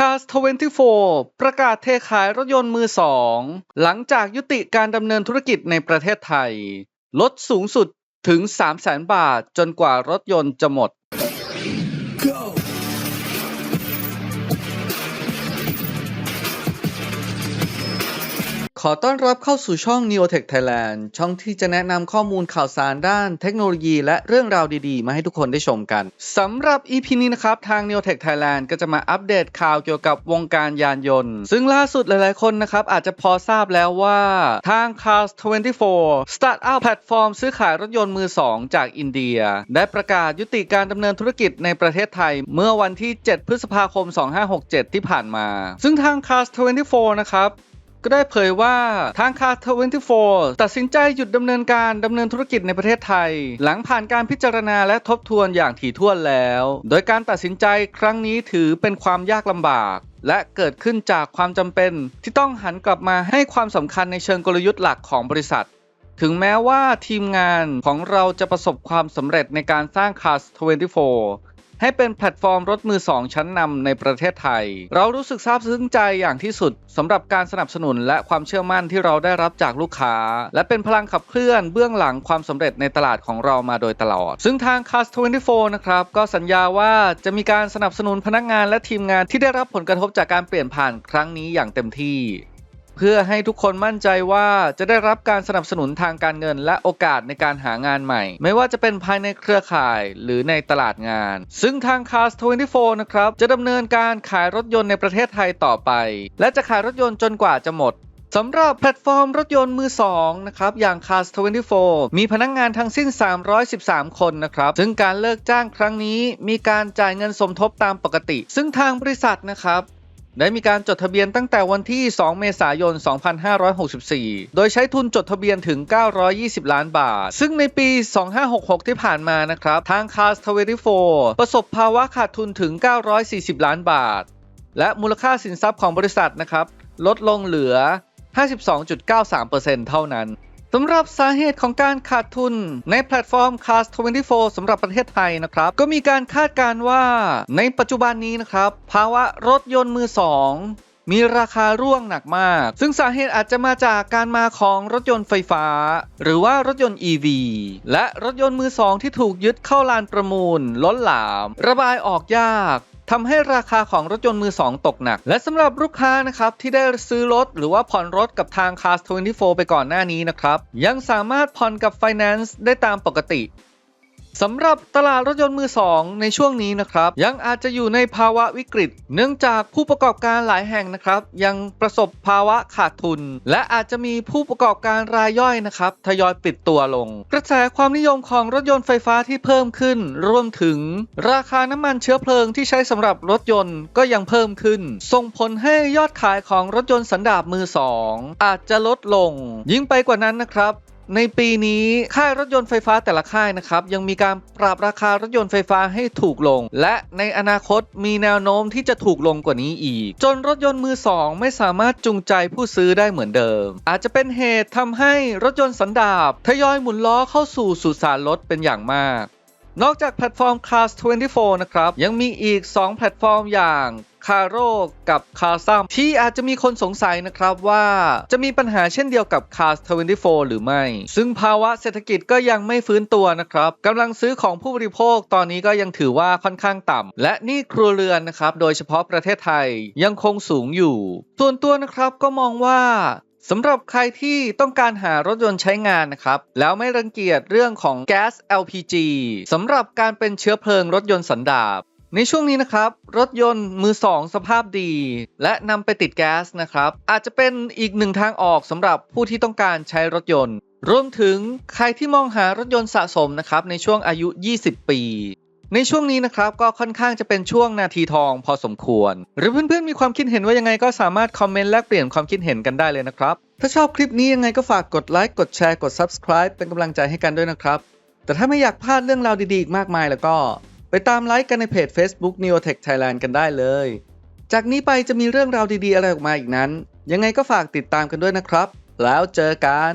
คาร์ส24 ประกาศเทขายรถยนต์มือสอง หลังจากยุติการดำเนินธุรกิจในประเทศไทย ลดสูงสุดถึง 300,000 บาทจนกว่ารถยนต์จะหมด ขอต้อนรับเข้าสู่ช่อง Neotech Thailand ช่องที่จะแนะนำข้อมูลข่าวสารด้านเทคโนโลยีและเรื่องราวดีๆ มาให้ทุกคนได้ชมกันสำหรับ EP นี้นะครับ ทาง Neotech Thailand ก็จะมาอัปเดตข่าวเกี่ยวกับวงการยานยนต์ ซึ่งล่าสุดหลายๆคนนะครับ อาจจะพอทราบแล้วว่าทาง Cars 24 Startup แพลตฟอร์มซื้อขายรถยนต์มือ 2 จากอินเดีย ได้ประกาศยุติการดำเนินธุรกิจในประเทศไทย เมื่อวันที่ 7 พฤษภาคม 2567 ที่ผ่านมา ซึ่งทาง Cars 24 นะครับ ก็ได้เผยว่าทางคา24ตัดสินใจหยุดดำเนินการดำเนินธุรกิจในประเทศไทย หลังผ่านการพิจารณาและทบทวนอย่างถี่ถ้วนแล้ว โดยการตัดสินใจครั้งนี้ถือเป็นความยากลำบากและเกิดขึ้นจากความจำเป็น ที่ต้องหันกลับมาให้ความสำคัญในเชิงกลยุทธ์หลักของบริษัท ถึงแม้ว่าทีมงานของเราจะประสบความสำเร็จในการสร้าง Cars 24 ให้เป็นแพลตฟอร์มรถมือสองชั้นนำในประเทศไทย เรารู้สึกซาบซึ้งใจอย่างที่สุดสำหรับการสนับสนุนและความเชื่อมั่นที่เราได้รับจากลูกค้า และเป็นพลังขับเคลื่อนเบื้องหลังความสำเร็จในตลาดของเรามาโดยตลอด ซึ่งทาง Cars 24 นะครับก็สัญญาว่าจะมีการสนับสนุนพนักงานและทีมงานที่ได้รับผลกระทบจากการเปลี่ยนผ่านครั้งนี้อย่างเต็มที่ เพื่อให้ทุกคนมั่นใจว่าจะได้รับการสนับสนุนทางการเงินและโอกาสในการหางานใหม่ ไม่ว่าจะเป็นภายในเครือข่ายหรือในตลาดงาน ซึ่งทาง Cars 24 นะครับ จะดำเนินการขายรถยนต์ในประเทศไทยต่อไป และจะขายรถยนต์จนกว่าจะหมดสำหรับแพลตฟอร์มรถยนต์มือ 2 นะครับ อย่าง Cars 24 มีพนักงงานทั้งสิ้น 313 คนนะครับ ซึ่งการเลิกจ้างครั้งนี้มีการจ่ายเงินสมทบตามปกติ ซึ่งทางบริษัทนะครับ ได้มีการจดทะเบียนตั้งแต่วันที่ 2 เมษายน 2564 โดยใช้ทุนจดทะเบียนถึง 920 ล้านบาท ซึ่งในปี 2566 ที่ผ่านมานะครับ ทาง Cars 24ประสบภาวะขาดทุนถึง 940 ล้านบาท และมูลค่าสินทรัพย์ของบริษัทนะครับ ลดลงเหลือ 52.93%เท่านั้น สำหรับสาเหตุของการขาดทุนในแพลตฟอร์ม Cars 24สำหรับประเทศไทยนะครับ ก็มีการคาดการว่าในปัจจุบันนี้นะครับ ภาวะรถยนต์มือสองมีราคาร่วงหนักมาก ซึ่งสาเหตุอาจจะมาจากการมาของรถยนต์ไฟฟ้า หรือว่ารถยนต์ EV และรถยนต์มือสองที่ถูกยึดเข้าลานประมูล ล้นหลาม ระบายออกยาก ทำให้ราคาของรถยนต์มือสองตกหนัก และสำหรับลูกค้านะครับที่ได้ซื้อรถหรือว่าผ่อนรถกับทาง Cars 24 ไปก่อนหน้านี้นะครับ ยังสามารถผ่อนกับ Finance ได้ตามปกติ สำหรับตลาดรถยนต์มือสองในช่วงนี้นะครับ ยังอาจจะอยู่ในภาวะวิกฤต เนื่องจากผู้ประกอบการหลายแห่งนะครับ ยังประสบภาวะขาดทุน และอาจจะมีผู้ประกอบการรายย่อยนะครับทยอยปิดตัวลง กระแสความนิยมของรถยนต์ไฟฟ้าที่เพิ่มขึ้น รวมถึง ราคาน้ำมันเชื้อเพลิงที่ใช้สำหรับรถยนต์ก็ยังเพิ่มขึ้น ส่งผลให้ยอดขายของรถยนต์สันดาปมือสองอาจจะลดลง ยิ่งไปกว่านั้นนะครับ ในปีนี้ค่ายรถยนต์ไฟฟ้าแต่ละค่ายนะครับยังมีการปรับราคารถยนต์ไฟฟ้าให้ถูกลง และในอนาคตมีแนวโน้มที่จะถูกลงกว่านี้อีก จนรถยนต์มือสองไม่สามารถจูงใจผู้ซื้อได้เหมือนเดิม อาจจะเป็นเหตุทำให้รถยนต์สันดาปทยอยหมุนล้อเข้าสู่สุสานรถเป็นอย่างมาก นอกจากแพลตฟอร์ม Cars 24 นะครับยังมีอีก 2 แพลตฟอร์มอย่าง c a r o กับ c a r s a m ที่อาจจะมีคนสงสัยนะครับว่าจะมีปัญหาเช่นเดียวกับ Cars 24 หรือไม่ ซึ่งภาวะเศรษฐกิจก็ยังไม่ฟื้นตัวนะครับกำลังซื้อของผู้บริโภคตอนนี้ก็ยังถือว่าค่อนข้างต่ำและนี่ครัวเรือนนะครับโดยเฉพาะประเทศไทยยังคงสูงอยู่ ส่วนตัวนะครับก็มองว่าสำหรับใครที่ต้องการหารถยนต์ใช้งานนะครับ แล้วไม่รังเกียจเรื่องของแก๊ส LPG สำหรับการเป็นเชื้อเพลิงรถยนต์สันดาป ในช่วงนี้นะครับ รถยนต์มือสองสภาพดี และนำไปติดแก๊สนะครับ อาจจะเป็นอีกหนึ่งทางออกสำหรับผู้ที่ต้องการใช้รถยนต์ รวมถึงใครที่มองหารถยนต์สะสมนะครับในช่วงอายุ 20 ปี ในช่วงนี้นะครับก็ค่อนข้างจะเป็นช่วงนาทีทองพอสมควร หรือเพื่อนๆมีความคิดเห็นว่ายังไงก็สามารถคอมเมนต์แลกเปลี่ยนความคิดเห็นกันได้เลยนะครับ ถ้าชอบคลิปนี้ยังไงก็ฝากกดไลค์กดแชร์กด Subscribe เป็นกำลังใจให้กันด้วยนะครับ แต่ถ้าไม่อยากพลาดเรื่องราวดีๆอีกมากมายแล้วก็ ไปตามไลค์กันในเพจ Facebook Neotech Thailand กันได้เลย จากนี้ไปจะมีเรื่องราวดีๆ อะไรออกมาอีกนั้น ยังไงก็ฝากติดตามกันด้วยนะครับ แล้วเจอกัน